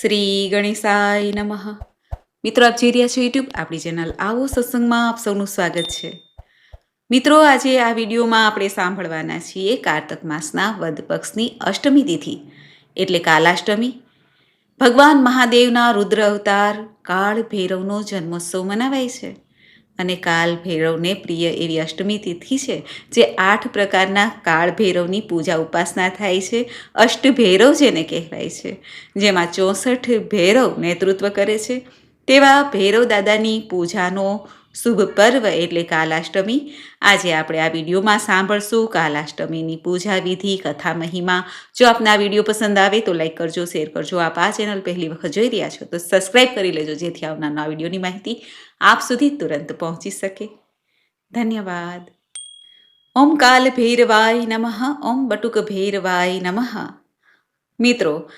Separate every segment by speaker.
Speaker 1: શ્રી ગણેશાય નમઃ. મિત્રો, આપ જોઈ રહ્યા છો યુટ્યુબ આપણી ચેનલ આવો સત્સંગમાં આપ સૌનું સ્વાગત છે. મિત્રો, આજે આ વિડીયોમાં આપણે સાંભળવાના છીએ કારતક માસના વદ પક્ષની અષ્ટમી તિથિ, એટલે કાલાષ્ટમી. ભગવાન મહાદેવના રુદ્ર અવતાર કાળ ભૈરવનો જન્મોત્સવ મનાવાય છે. અને કાલ ભૈરવને પ્રિય એવી અષ્ટમી તિથિ છે, જે આઠ પ્રકારના કાળ ભૈરવની પૂજા ઉપાસના થાય છે, અષ્ટભૈરવ જેને કહેવાય છે, જેમાં ચોસઠ ભૈરવ નેતૃત્વ કરે છે. તેવા ભૈરવ દાદાની પૂજાનો શુભ પર્વ એટલે કાલાષ્ટમી. આજે આપણે આ વિડીયોમાં સાંભળશું કાલાષ્ટમીની પૂજા વિધિ, કથા મહિમા. જો આપને આ વીડિયો પસંદ આવે તો લાઈક કરજો, શેર કરજો. આપ આ ચેનલ પહેલી વખત જોઈ રહ્યા છો તો સબસ્ક્રાઈબ કરી લેજો, જેથી આવનાર વિડીયોની માહિતી આપ સુધી તુરંત પહોંચી શકે. ધન્યવાદ. ઓમ કાલ ભૈરવાય નમઃ, ઓમ બટુક ભૈરવાય નમઃ. મિત્રો,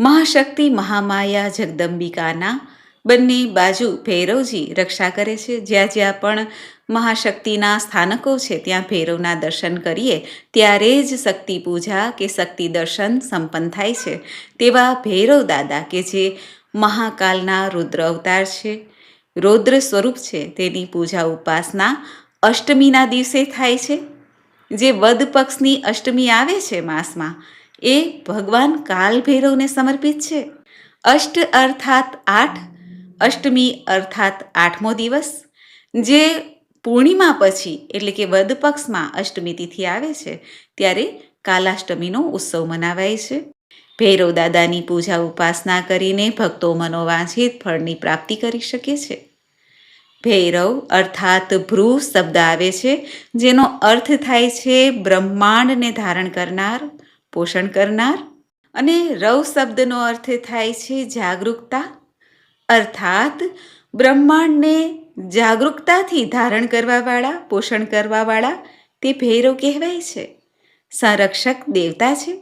Speaker 1: મહાશક્તિ મહામાયા જગદંબિકાના બંને બાજુ ભૈરવજી રક્ષા કરે છે. જ્યાં જ્યાં પણ મહાશક્તિના સ્થાનકો છે, ત્યાં ભૈરવના દર્શન કરીએ, ત્યારે જ શક્તિ પૂજા કે શક્તિ દર્શન સંપન્ન થાય છે. તેવા ભૈરવ દાદા કે જે મહાકાલના રુદ્ર અવતાર છે. રૌદ્ર સ્વરૂપ છે તેની પૂજા ઉપાસના અષ્ટમીના દિવસે થાય છે. જે વદ પક્ષની અષ્ટમી આવે છે માસમાં, એ ભગવાન કાલ ભૈરવને સમર્પિત છે. અષ્ટ અર્થાત આઠ, અષ્ટમી અર્થાત આઠમો દિવસ, જે પૂર્ણિમા પછી, એટલે કે વદ પક્ષમાં અષ્ટમી તિથિ આવે છે, ત્યારે કાલાષ્ટમીનો ઉત્સવ મનાવાય છે. ભૈરવ દાદાની પૂજા ઉપાસના કરીને ભક્તો મનોવાંછિત ફળની પ્રાપ્તિ કરી શકે છે. ભૈરવ અર્થાત ભ્રુ શબ્દ આવે છે, જેનો અર્થ થાય છે બ્રહ્માંડને ધારણ કરનાર, પોષણ કરનાર. અને રવ શબ્દનો અર્થ થાય છે જાગૃતતા અર્થાત બ્રહ્માંડને જાગૃતતાથી ધારણ કરવાવાળા, પોષણ કરવાવાળા તે ભૈરવ કહેવાય છે. સંરક્ષક દેવતા છે,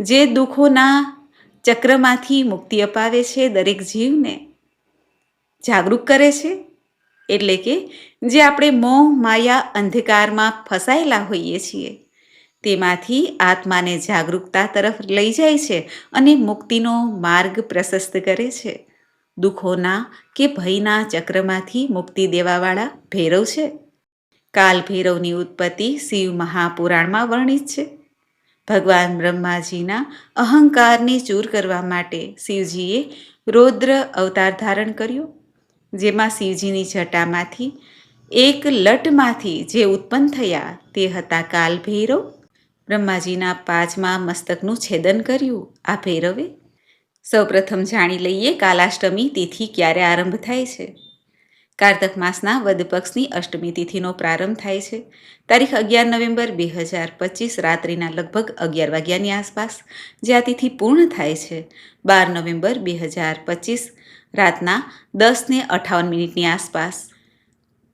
Speaker 1: જે દુઃખોના ચક્રમાંથી મુક્તિ અપાવે છે દરેક જીવને. જાગૃત કરે છે એટલે કે જે આપણે મોહ, માયા, અંધકારમાં ફસાયેલા હોઈએ છીએ. તેમાંથી આત્માને જાગૃતતા તરફ લઈ જાય છે અને મુક્તિનો માર્ગ પ્રશસ્ત કરે છે. દુઃખોના કે ભયના ચક્રમાંથી મુક્તિ દેવાવાળા ભૈરવ છે. કાલ ભૈરવની ઉત્પત્તિ શિવ મહાપુરાણમાં વર્ણિત છે. ભગવાન બ્રહ્માજીના અહંકારને ચૂર કરવા માટે શિવજીએ રૌદ્ર અવતાર ધારણ કર્યો. જેમાં શિવજીની જટામાંથી એક લટમાંથી જે ઉત્પન્ન થયા તે હતા કાલ ભૈરવ બ્રહ્માજીના પાંચમાં મસ્તકનું છેદન કર્યું. આ ભૈરવે? સૌપ્રથમ જાણી લઈએ કાલાષ્ટમી તિથિ ક્યારે આરંભ થાય છે. કારતક માસના વદ પક્ષની અષ્ટમી તિથિનો પ્રારંભ થાય છે. તારીખ અગિયાર નવેમ્બર બે હજાર પચીસ રાત્રિના લગભગ અગિયાર વાગ્યાની આસપાસ. જે આ તિથિ પૂર્ણ થાય છે. બાર નવેમ્બર બે હજાર પચીસ રાતના દસને અઠાવન મિનિટની આસપાસ.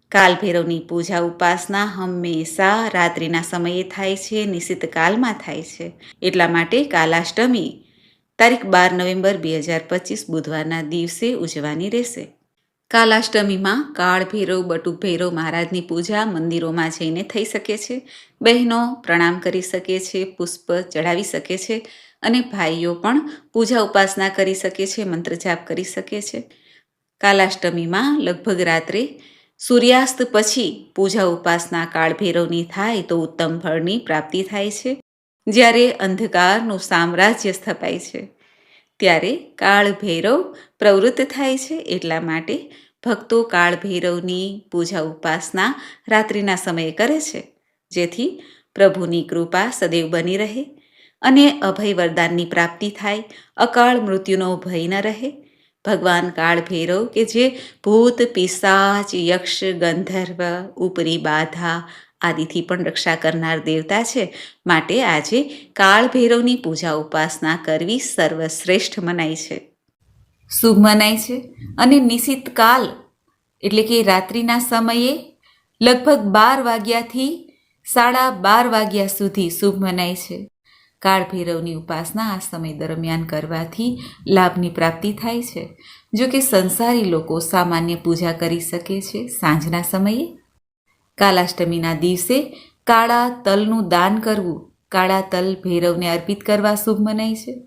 Speaker 1: કાલભૈરવની પૂજા ઉપાસના હંમેશા રાત્રિના સમયે થાય છે, નિશ્ચિત કાલમાં થાય છે. એટલા માટે કાલાષ્ટમી, તારીખ બાર નવેમ્બર બે હજાર પચીસ બુધવારના દિવસે ઉજવાની રહેશે. કાલાષ્ટમીમાં કાળ ભૈરવ બટુક ભૈરવ મહારાજની પૂજા મંદિરોમાં જઈને થઈ શકે છે. બહેનો પ્રણામ કરી શકે છે, પુષ્પ ચઢાવી શકે છે. અને ભાઈઓ પણ પૂજા ઉપાસના કરી શકે છે, મંત્ર જાપ કરી શકે છે. કાલાષ્ટમીમાં લગભગ રાત્રે સૂર્યાસ્ત પછી પૂજા ઉપાસના કાળ ભૈરવની થાય તો ઉત્તમ ફળની પ્રાપ્તિ થાય છે. જ્યારે અંધકારનું સામ્રાજ્ય સ્થપાય છે, ત્યારે કાળ ભૈરવ પ્રવૃત્ત થાય છે. એટલા માટે ભક્તો કાળ ભૈરવની પૂજા ઉપાસના રાત્રિના સમયે કરે છે, જેથી પ્રભુની કૃપા સદૈવ બની રહે. અને અભય વરદાનની પ્રાપ્તિ થાય. અકાળ મૃત્યુનો ભય ન રહે. ભગવાન કાળ ભૈરવ કે જે ભૂત પિશાચ યક્ષ, ગંધર્વ, ઉપરી બાધા આદિથી પણ રક્ષા કરનાર દેવતા છે માટે આજે કાળ ભૈરવની પૂજા ઉપાસના કરવી સર્વશ્રેષ્ઠ મનાય છે. શુભ મનાય છે અને નિશ્ચિત કાલ એટલે કે રાત્રિના સમયે લગભગ બાર વાગ્યાથી સાડા બાર વાગ્યા સુધી શુભ મનાય છે. કાળ ભૈરવની ઉપાસના આ સમય દરમિયાન કરવાથી લાભની પ્રાપ્તિ થાય છે. જો કે સંસારી લોકો સામાન્ય પૂજા કરી શકે છે સાંજના સમયે. કાલાષ્ટમીના દિવસે કાળા તલનું દાન કરવું, કાળા તલ ભૈરવને અર્પિત કરવા શુભ મનાય છે.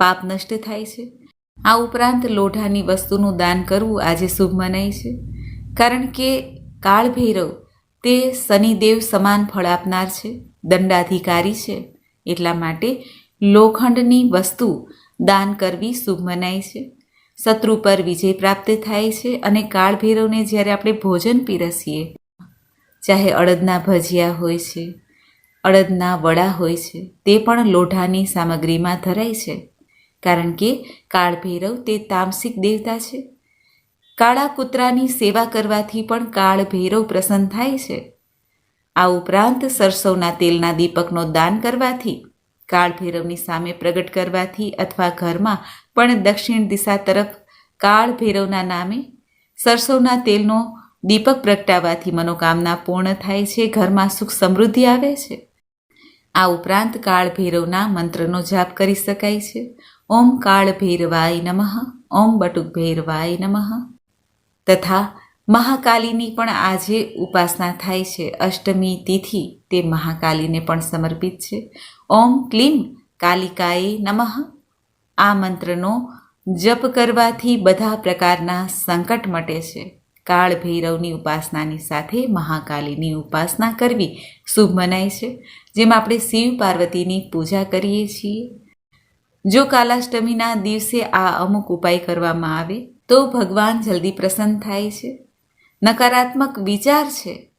Speaker 1: પાપ નષ્ટ થાય છે. આ ઉપરાંત લોઢાની વસ્તુનું દાન કરવું આજે શુભ મનાય છે. કારણ કે કાળભૈરવ તે શનિદેવ સમાન ફળ આપનાર છે, દંડાધિકારી છે. એટલા માટે લોખંડની વસ્તુ દાન કરવી શુભ મનાય છે. શત્રુ પર વિજય પ્રાપ્ત થાય છે અને કાળભૈરવને જ્યારે આપણે ભોજન પીરસીએ, ચાહે અડદના ભજીયા હોય છે, અડદના વડા હોય છે, તે પણ લોઢાની સામગ્રીમાં ધરાય છે. કારણ કે કાળભૈરવ તે તામસિક દેવતા છે. કાળા કૂતરાની સેવા કરવાથી પણ કાળભૈરવ પ્રસન્ન થાય છે. આ ઉપરાંત સરસવના તેલના દીપકનો દાન કરવાથી કાળભૈરવની સામે પ્રગટ કરવાથી અથવા ઘરમાં પણ દક્ષિણ દિશા તરફ કાળભૈરવના નામે સરસવના તેલનો દીપક પ્રગટાવવાથી મનોકામના પૂર્ણ થાય છે, ઘરમાં સુખ સમૃદ્ધિ આવે છે. આ ઉપરાંત કાળભૈરવના મંત્રનો જાપ કરી શકાય છે. ઓમ કાળભૈરવાય નમઃ, ઓમ બટુક ભૈરવાય નમઃ. તથા મહાકાલીની પણ આજે ઉપાસના થાય છે. અષ્ટમી તિથિ તે મહાકાલીને પણ સમર્પિત છે. ઓમ ક્લીમ કાલિકાએ નમઃ. આ મંત્રનો જપ કરવાથી બધા પ્રકારના સંકટ મટે છે. કાળ ભૈરવની ઉપાસનાની સાથે મહાકાલીની ઉપાસના કરવી શુભ મનાય છે, જેમ આપણે શિવ પાર્વતીની પૂજા કરીએ છીએ. જો કાલાષ્ટમીના દિવસે આ અમુક ઉપાય કરવામાં આવે, તો ભગવાન જલ્દી પ્રસન્ન થાય છે. નકારાત્મક વિચાર છે,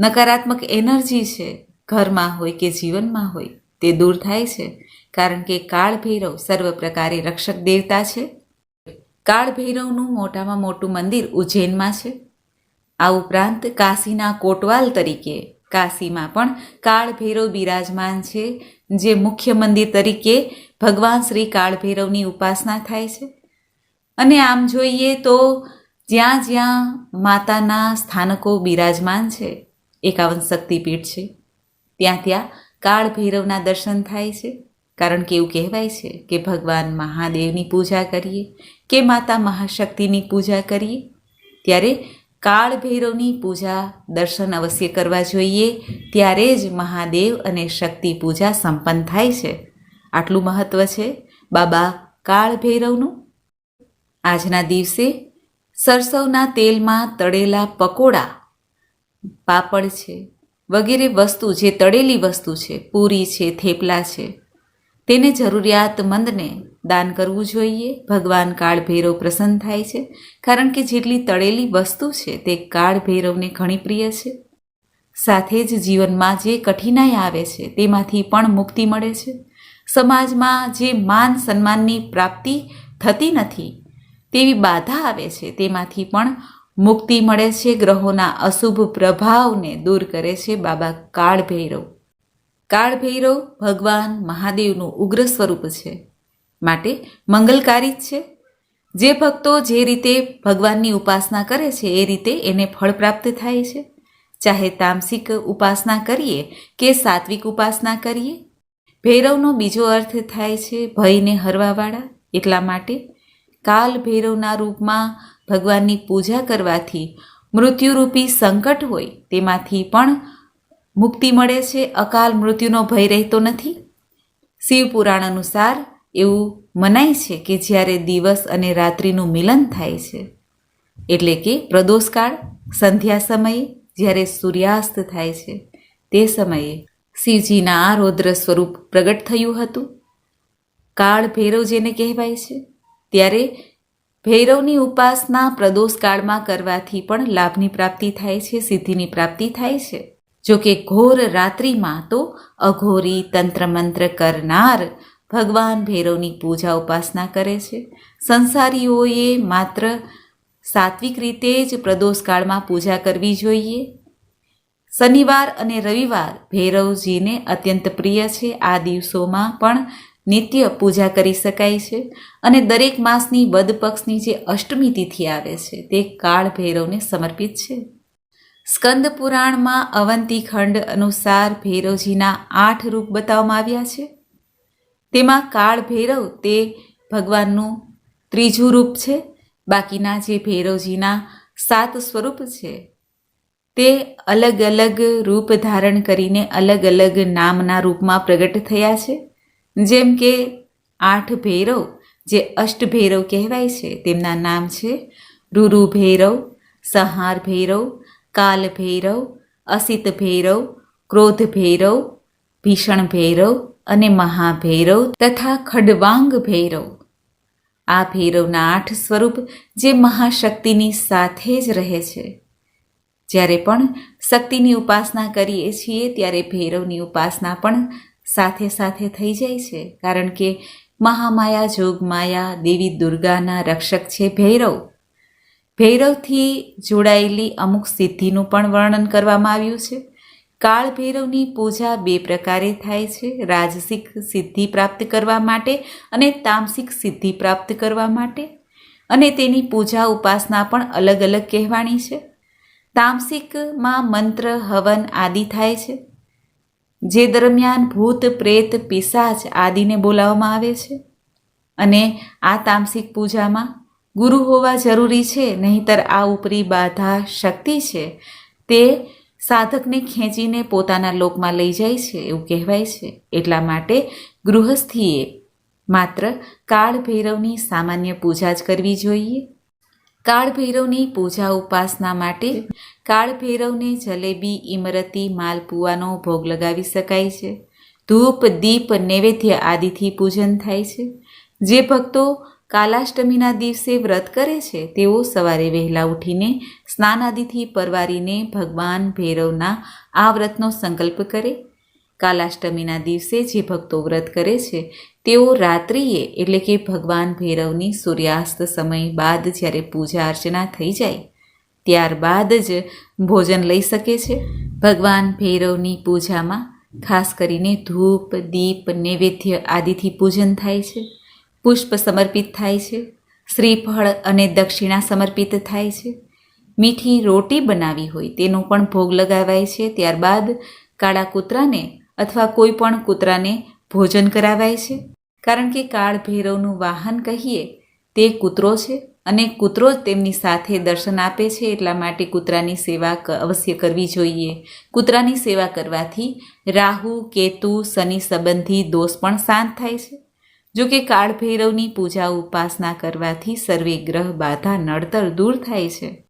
Speaker 1: નકારાત્મક એનર્જી છે, ઘરમાં હોય કે જીવનમાં હોય, તે દૂર થાય છે, કારણ કે કાળ ભૈરવ સર્વ પ્રકારે રક્ષક દેવતા છે. કાળ ભૈરવનું મોટામાં મોટું મંદિર ઉજ્જૈનમાં છે. આ ઉપરાંત કાશીના કોટવાલ તરીકે, કાશીમાં પણ કાળ ભૈરવ બિરાજમાન છે, જે મુખ્ય મંદિર તરીકે ભગવાન શ્રી કાળ ભૈરવની ઉપાસના થાય છે. અને આમ જોઈએ તો જ્યાં જ્યાં માતાના સ્થાનકો બિરાજમાન છે, એકાવન શક્તિપીઠ છે, ત્યાં ત્યાં કાળ ભૈરવના દર્શન થાય છે. કારણ કે એવું કહેવાય છે કે ભગવાન મહાદેવની પૂજા કરીએ કે માતા મહાશક્તિની પૂજા કરીએ, ત્યારે કાળ ભૈરવની પૂજા દર્શન અવશ્ય કરવા જોઈએ, ત્યારે જ મહાદેવ અને શક્તિ પૂજા સંપન્ન થાય છે. આટલું મહત્ત્વ છે બાબા કાળ ભૈરવનું. આજના દિવસે સરસવના તેલમાં તળેલા પકોડા, પાપડ છે, વગેરે વસ્તુ જે તળેલી વસ્તુ છે, પૂરી છે, થેપલા છે, તેને જરૂરિયાતમંદને દાન કરવું જોઈએ. ભગવાન કાળ ભૈરવ પ્રસન્ન થાય છે, કારણ કે જેટલી તળેલી વસ્તુ છે તે કાળ ભૈરવને ઘણી પ્રિય છે. સાથે જ જીવનમાં જે કઠિનાઈ આવે છે તેમાંથી પણ મુક્તિ મળે છે. સમાજમાં જે માન સન્માનની પ્રાપ્તિ થતી નથી તેવી બાધા આવે છે. તેમાંથી પણ મુક્તિ મળે છે, ગ્રહોના અશુભ પ્રભાવને દૂર કરે છે બાબા કાળભૈરવ. કાળભૈરવ ભગવાન મહાદેવનું ઉગ્ર સ્વરૂપ છે. માટે મંગલકારી જ છે. જે ભક્તો જે રીતે ભગવાનની ઉપાસના કરે છે, એ રીતે એને ફળ પ્રાપ્ત થાય છે. ચાહે તામસિક ઉપાસના કરીએ કે સાત્વિક ઉપાસના કરીએ. ભૈરવનો બીજો અર્થ થાય છે ભયને હરવાવાળા. એટલા માટે કાલ ભૈરવના રૂપમાં ભગવાનની પૂજા કરવાથી મૃત્યુરૂપી સંકટ હોય તેમાંથી પણ મુક્તિ મળે છે. અકાલ મૃત્યુનો ભય રહેતો નથી. શિવપુરાણ અનુસાર એવું મનાય છે કે જ્યારે દિવસ અને રાત્રિનું મિલન થાય છે. એટલે કે પ્રદોષકાળ, સંધ્યા સમયે જ્યારે સૂર્યાસ્ત થાય છે, તે સમયે શિવજીના આ રૌદ્ર સ્વરૂપ પ્રગટ થયું હતું. કાળ ભૈરવ જેને કહેવાય છે. ત્યારે ભૈરવની ઉપાસના પ્રદોષકાળમાં કરવાથી પણ લાભની પ્રાપ્તિ થાય છે, સિદ્ધિની પ્રાપ્તિ થાય છે. જો કે ઘોર રાત્રિમાં તો અઘોરી તંત્રમંત્ર કરનાર ભગવાન ભૈરવની પૂજા ઉપાસના કરે છે. સંસારીઓએ માત્ર સાત્વિક રીતે જ પ્રદોષકાળમાં પૂજા કરવી જોઈએ. શનિવાર અને રવિવાર ભૈરવજીને અત્યંત પ્રિય છે. આ દિવસોમાં પણ નિત્ય પૂજા કરી શકાય છે અને દરેક માસની વદ પક્ષની જે અષ્ટમી તિથિ આવે છે, તે કાળ ભૈરવને સમર્પિત છે. સ્કંદ પુરાણમાં અવંતી ખંડ અનુસાર ભૈરવજીના આઠ રૂપ બતાવવામાં આવ્યા છે. તેમાં કાળ ભૈરવ તે ભગવાનનું ત્રીજું રૂપ છે, બાકીના જે ભૈરવજીના સાત સ્વરૂપ છે, તે અલગ અલગ રૂપ ધારણ કરીને અલગ અલગ નામના રૂપમાં પ્રગટ થયા છે. જેમ કે આઠ ભૈરવ, જે અષ્ટભૈરવ કહેવાય છે, તેમના નામ છે રૂરુ ભૈરવ, સહાર ભૈરવ, કાલ ભૈરવ, અસિત ભૈરવ, ક્રોધ ભૈરવ, ભીષણ ભૈરવ અને મહાભૈરવ તથા ખડવાંગ ભૈરવ. આ ભૈરવના આઠ સ્વરૂપ જે મહાશક્તિની સાથે જ રહે છે. જ્યારે પણ શક્તિની ઉપાસના કરીએ છીએ, ત્યારે ભૈરવની ઉપાસના પણ સાથે સાથે થઈ જાય છે. કારણ કે મહામાયા, જોગમાયા, દેવી દુર્ગાના રક્ષક છે ભૈરવ. ભૈરવથી જોડાયેલી અમુક સિદ્ધિનું પણ વર્ણન કરવામાં આવ્યું છે. કાળ ભૈરવની પૂજા બે પ્રકારે થાય છે. રાજસિક સિદ્ધિ પ્રાપ્ત કરવા માટે અને તામસિક સિદ્ધિ પ્રાપ્ત કરવા માટે. અને તેની પૂજા ઉપાસના પણ અલગ અલગ કહેવાની છે. તામસિકમાં મંત્ર, હવન આદિ થાય છે. જે દરમિયાન ભૂત, પ્રેત પિશાચ આદિને બોલાવવામાં આવે છે. અને આ તામસિક પૂજામાં ગુરુ હોવા જરૂરી છે, નહીંતર આ ઉપરી બાધા શક્તિ છે, તે સાધકને ખેંચીને પોતાના લોકમાં લઈ જાય છે એવું કહેવાય છે. એટલા માટે ગૃહસ્થીએ માત્ર કાળ ભૈરવની સામાન્ય પૂજા જ કરવી જોઈએ. કાળ ભૈરવની પૂજા ઉપાસના માટે કાળ ભૈરવને જલેબી ઇમરતી માલપુઆનો ભોગ લગાવી શકાય છે. ધૂપ, દીપ, નૈવેદ્ય આદિથી પૂજન થાય છે. જે ભક્તો કાલાષ્ટમીના દિવસે વ્રત કરે છે, તેઓ સવારે વહેલા ઉઠીને સ્નાન આદિથી પરવારીને ભગવાન ભૈરવના આ વ્રતનો સંકલ્પ કરે. કાલાષ્ટમીના દિવસે જે ભક્તો વ્રત કરે છે, તેઓ રાત્રિએ એટલે કે ભગવાન ભૈરવની સૂર્યાસ્ત સમય બાદ જ્યારે પૂજા અર્ચના થઈ જાય ત્યારબાદ જ ભોજન લઈ શકે છે. ભગવાન ભૈરવની પૂજામાં ખાસ કરીને ધૂપ, દીપ, નૈવેદ્ય આદિથી પૂજન થાય છે. પુષ્પ સમર્પિત થાય છે. શ્રીફળ અને દક્ષિણા સમર્પિત થાય છે. મીઠી રોટી બનાવી હોય તેનો પણ ભોગ લગાવાય છે. ત્યારબાદ કાળા કૂતરાને અથવા કોઈ પણ કૂતરાને ભોજન કરાવાય છે. કારણ કે કાળ ભૈરવનું વાહન કહીએ તે કૂતરો છે. અને કૂતરો તેમની સાથે દર્શન આપે છે એટલા માટે કૂતરાની સેવા અવશ્ય કરવી જોઈએ. કૂતરાની સેવા કરવાથી રાહુ, કેતુ, શનિ સંબંધી દોષ પણ શાંત થાય છે. જો કે કાળભૈરવની પૂજા ઉપાસના કરવાથી સર્વે ગ્રહ બાધા, નડતર દૂર થાય છે.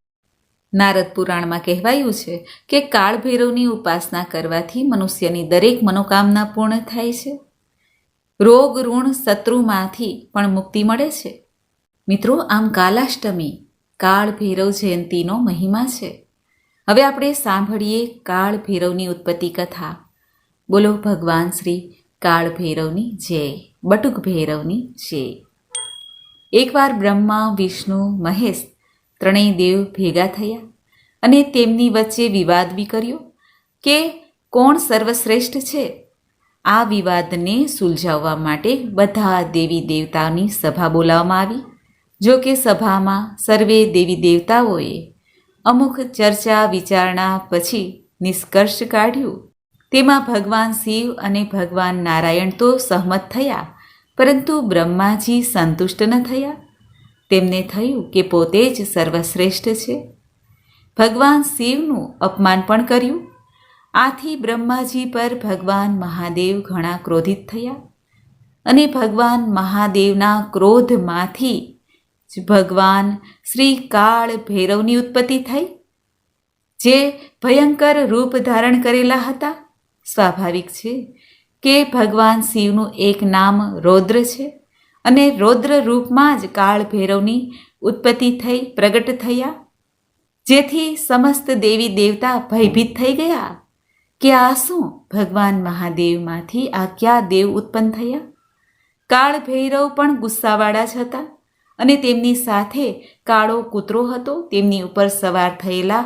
Speaker 1: નારદ પુરાણમાં કહેવાયું છે કે કાળભૈરવની ઉપાસના કરવાથી મનુષ્યની દરેક મનોકામના પૂર્ણ થાય છે. રોગ, ઋણ, શત્રુમાંથી પણ મુક્તિ મળે છે. મિત્રો, આમ કાલાષ્ટમી કાળ ભૈરવ જયંતીનો મહિમા છે. હવે આપણે સાંભળીએ કાળ ભૈરવની ઉત્પત્તિ કથા. બોલો, ભગવાન શ્રી કાળ ભૈરવની જય, બટુક ભૈરવની જય. એકવાર બ્રહ્મા, વિષ્ણુ, મહેશ ત્રણેય દેવ ભેગા થયા અને તેમની વચ્ચે વિવાદ બી કર્યો કે કોણ સર્વશ્રેષ્ઠ છે? આ વિવાદને સુલઝાવવા માટે બધા દેવી દેવતાની સભા બોલાવવામાં આવી. જો કે સભામાં સર્વે દેવી દેવતાઓએ અમુક ચર્ચા વિચારણા પછી નિષ્કર્ષ કાઢ્યું. તેમાં ભગવાન શિવ અને ભગવાન નારાયણ તો સહમત થયા, પરંતુ બ્રહ્માજી સંતુષ્ટ ન થયા. તેમને થયું કે પોતે જ સર્વશ્રેષ્ઠ છે. ભગવાન શિવનું અપમાન પણ કર્યું. આથી બ્રહ્માજી પર ભગવાન મહાદેવ ઘણા ક્રોધિત થયા અને ભગવાન મહાદેવના ક્રોધમાંથી જ ભગવાન શ્રી કાળ ભૈરવની ઉત્પત્તિ થઈ, જે ભયંકર રૂપ ધારણ કરેલા હતા. સ્વાભાવિક છે કે ભગવાન શિવનું એક નામ રૌદ્ર છે અને રૌદ્ર રૂપમાં જ કાળ ભૈરવની ઉત્પત્તિ થઈ, પ્રગટ થયા. જેથી સમસ્ત દેવી દેવતા ભયભીત થઈ ગયા કે આ શું? ભગવાન મહાદેવમાંથી આ ક્યાં દેવ ઉત્પન્ન થયા? કાળ ભૈરવ પણ ગુસ્સાવાળા જ હતા. અને તેમની સાથે કાળો કૂતરો હતો. તેમની ઉપર સવાર થયેલા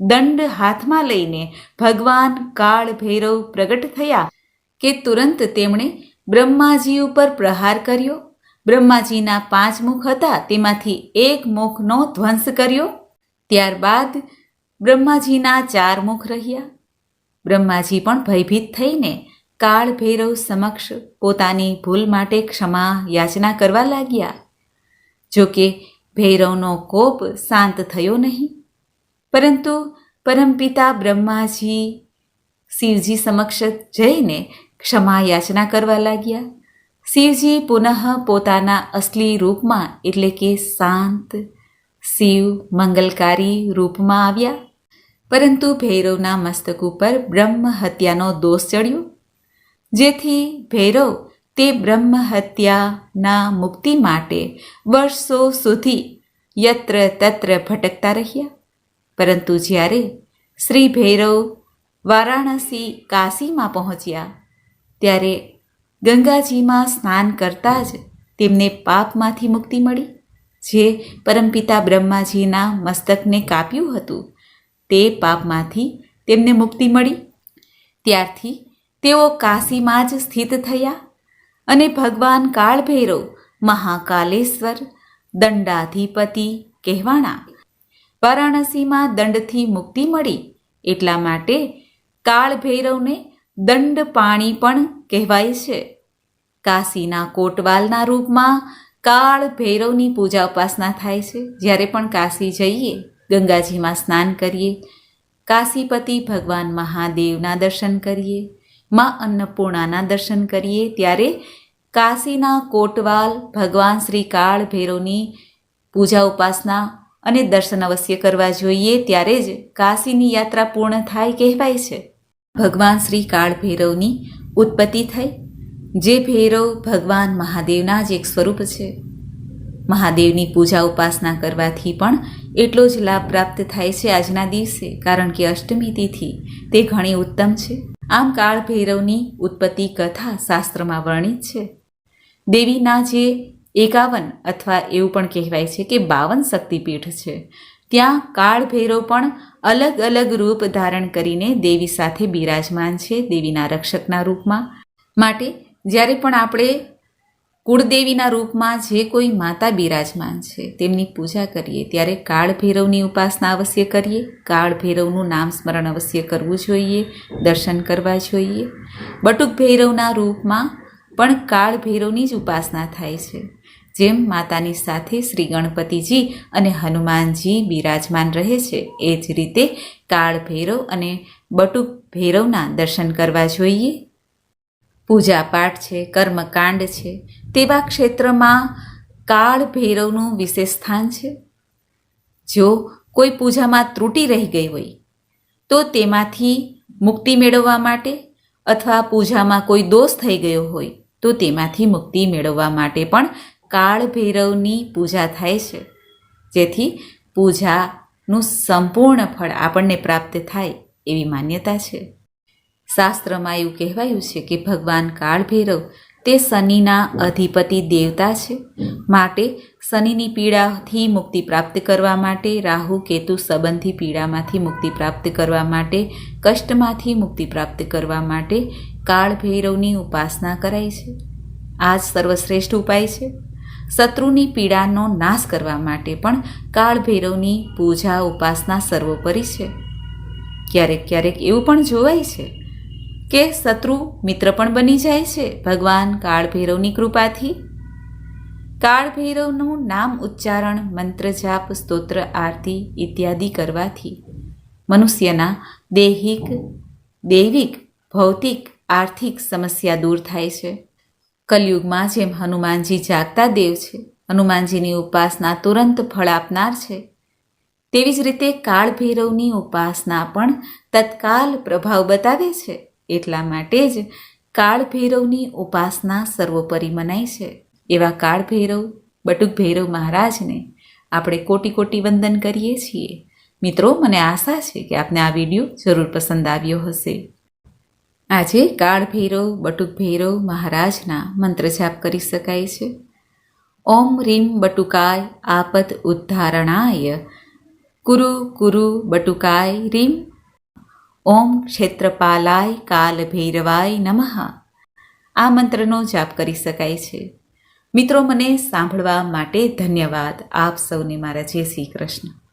Speaker 1: દંડ હાથમાં લઈને ભગવાન કાળ ભૈરવ પ્રગટ થયા કે તુરંત તેમણે બ્રહ્માજી ઉપર પ્રહાર કર્યો. બ્રહ્માજીના પાંચ મુખ હતા. તેમાંથી એક મુખનો ધ્વંસ કર્યો. ત્યારબાદ બ્રહ્માજીના ચાર મુખ રહ્યા. બ્રહ્માજી પણ ભયભીત થઈને કાળ ભૈરવ સમક્ષ પોતાની ભૂલ માટે ક્ષમા યાચના કરવા લાગ્યા. જોકે ભૈરવનો કોપ શાંત થયો નહીં. પરંતુ પરમપિતા બ્રહ્માજી શિવજી સમક્ષ જઈને ક્ષમા યાચના કરવા લાગ્યા. શિવજી પુનઃ પોતાના અસલી રૂપમાં એટલે કે શાંત, શિવ મંગલકારી રૂપમાં આવ્યા. પરંતુ ભૈરવના મસ્તક ઉપર બ્રહ્મ હત્યાનો દોષ ચડ્યો. જેથી ભૈરવ તે બ્રહ્મ હત્યાના મુક્તિ માટે વર્ષો સુધી યત્ર તત્ર ભટકતા રહ્યા. પરંતુ જ્યારે શ્રી ભૈરવ વારાણસી કાશીમાં પહોંચ્યા, ત્યારે ગંગાજીમાં સ્નાન કરતાં જ તેમને પાપમાંથી મુક્તિ મળી. જે પરમપિતા બ્રહ્માજીના મસ્તકને કાપ્યું હતું, તે પાપમાંથી તેમને મુક્તિ મળી. ત્યારથી તેઓ કાશીમાં જ સ્થિત થયા. અને ભગવાન કાળભૈરવ, મહાકાલેશ્વર, દંડાધિપતિ કહેવાણા. વારાણસીમાં દંડથી મુક્તિ મળી એટલા માટે કાળભૈરવને દંડ પાણી પણ કહેવાય છે. કાશીના કોટવાલના રૂપમાં કાળ ભૈરવની પૂજા ઉપાસના થાય છે. જ્યારે પણ કાશી જઈએ, ગંગાજીમાં સ્નાન કરીએ, કાશીપતિ ભગવાન મહાદેવના દર્શન કરીએ, મા અન્નપૂર્ણાના દર્શન કરીએ, ત્યારે કાશીના કોટવાલ, ભગવાન શ્રી કાળ ભૈરવની પૂજા ઉપાસના અને દર્શન અવશ્ય કરવા જોઈએ, ત્યારે જ કાશીની યાત્રા પૂર્ણ થાય કહેવાય છે. ભગવાન શ્રી કાળ ભૈરવની ઉત્પત્તિ થઈ, જે ભૈરવ ભગવાન મહાદેવના જ એક સ્વરૂપ છે. મહાદેવની પૂજા ઉપાસના કરવાથી પણ એટલો જ લાભ પ્રાપ્ત થાય છે આજના દિવસે, કારણ કે અષ્ટમી તિથિ તે ઘણી ઉત્તમ છે. આમ કાળ ભૈરવની ઉત્પત્તિ કથા શાસ્ત્રમાં વર્ણિત છે. દેવીના જે એકાવન અથવા એવું પણ કહેવાય છે કે બાવન શક્તિપીઠ છે, ત્યાં કાળ ભૈરવ પણ અલગ અલગ રૂપ ધારણ કરીને દેવી સાથે બિરાજમાન છે, દેવીના રક્ષકના રૂપમાં. માટે જ્યારે પણ આપણે કુળદેવીના રૂપમાં જે કોઈ માતા બિરાજમાન છે, તેમની પૂજા કરીએ, ત્યારે કાળ ભૈરવની ઉપાસના અવશ્ય કરીએ કાળ ભૈરવનું નામ સ્મરણ અવશ્ય કરવું જોઈએ, દર્શન કરવા જોઈએ. બટુક ભૈરવના રૂપમાં પણ કાળ ભૈરવની જ ઉપાસના થાય છે. જેમ માતાની સાથે શ્રી ગણપતિજી અને હનુમાનજી બિરાજમાન રહે છે, એ જ રીતે કાળ ભૈરવ અને બટુક ભૈરવના દર્શન કરવા જોઈએ. પૂજાપાઠ છે, કર્મકાંડ છે, તેવા ક્ષેત્રમાં કાળ ભૈરવનું વિશેષ સ્થાન છે. જો કોઈ પૂજામાં ત્રુટિ રહી ગઈ હોય, તો તેમાંથી મુક્તિ મેળવવા માટે અથવા પૂજામાં કોઈ દોષ થઈ ગયો હોય, તો તેમાંથી મુક્તિ મેળવવા માટે પણ કાળ ભૈરવની પૂજા થાય છે. જેથી પૂજાનું સંપૂર્ણ ફળ આપણને પ્રાપ્ત થાય એવી માન્યતા છે. શાસ્ત્રમાં એવું કહેવાયું છે કે ભગવાન કાળ ભૈરવ તે શનિના અધિપતિ દેવતા છે. માટે શનિની પીડાથી મુક્તિ પ્રાપ્ત કરવા માટે, રાહુ, કેતુ સંબંધી પીડામાંથી મુક્તિ પ્રાપ્ત કરવા માટે, કષ્ટમાંથી મુક્તિ પ્રાપ્ત કરવા માટે કાળ ભૈરવની ઉપાસના કરાય છે. આ જ સર્વશ્રેષ્ઠ ઉપાય છે. શત્રુની પીડાનો નાશ કરવા માટે પણ કાળ ભૈરવની પૂજા ઉપાસના સર્વોપરી છે. ક્યારેક ક્યારેક એવું પણ જોવાય છે કે શત્રુ મિત્ર પણ બની જાય છે? ભગવાન કાળભૈરવની કૃપાથી? કાળભૈરવનું નામ ઉચ્ચારણ, મંત્ર જાપ, સ્તોત્ર, આરતી ઇત્યાદિ કરવાથી મનુષ્યના દૈહિક, દૈવિક, ભૌતિક, આર્થિક સમસ્યા દૂર થાય છે. કલયુગમાં જેમ હનુમાનજી જાગતા દેવ છે, હનુમાનજીની ઉપાસના તુરંત ફળ આપનાર છે. તેવી જ રીતે કાળભૈરવની ઉપાસના પણ તત્કાલ પ્રભાવ બતાવે છે. એટલા માટે જ કાળભૈરવની ઉપાસના સર્વોપરી મનાય છે. એવા કાળભૈરવ બટુક ભૈરવ મહારાજને આપણે કોટી કોટી વંદન કરીએ છીએ. મિત્રો, મને આશા છે કે આપને આ વીડિયો જરૂર પસંદ આવ્યો હશે. આજે કાળભૈરવ બટુક ભૈરવ મહારાજના મંત્ર જાપ કરી શકાય છે. ઓમ રીમ બટુકાય આપદ ઉદ્ધારણાય. કુરુ કુરુ બટુકાય રીમ ઓમ ક્ષેત્રપાલાય કાલ ભૈરવાય નમઃ. આ મંત્રનો જાપ કરી શકાય છે. મિત્રો, મને સાંભળવા માટે ધન્યવાદ. આપ સૌને મારા જય શ્રી કૃષ્ણ.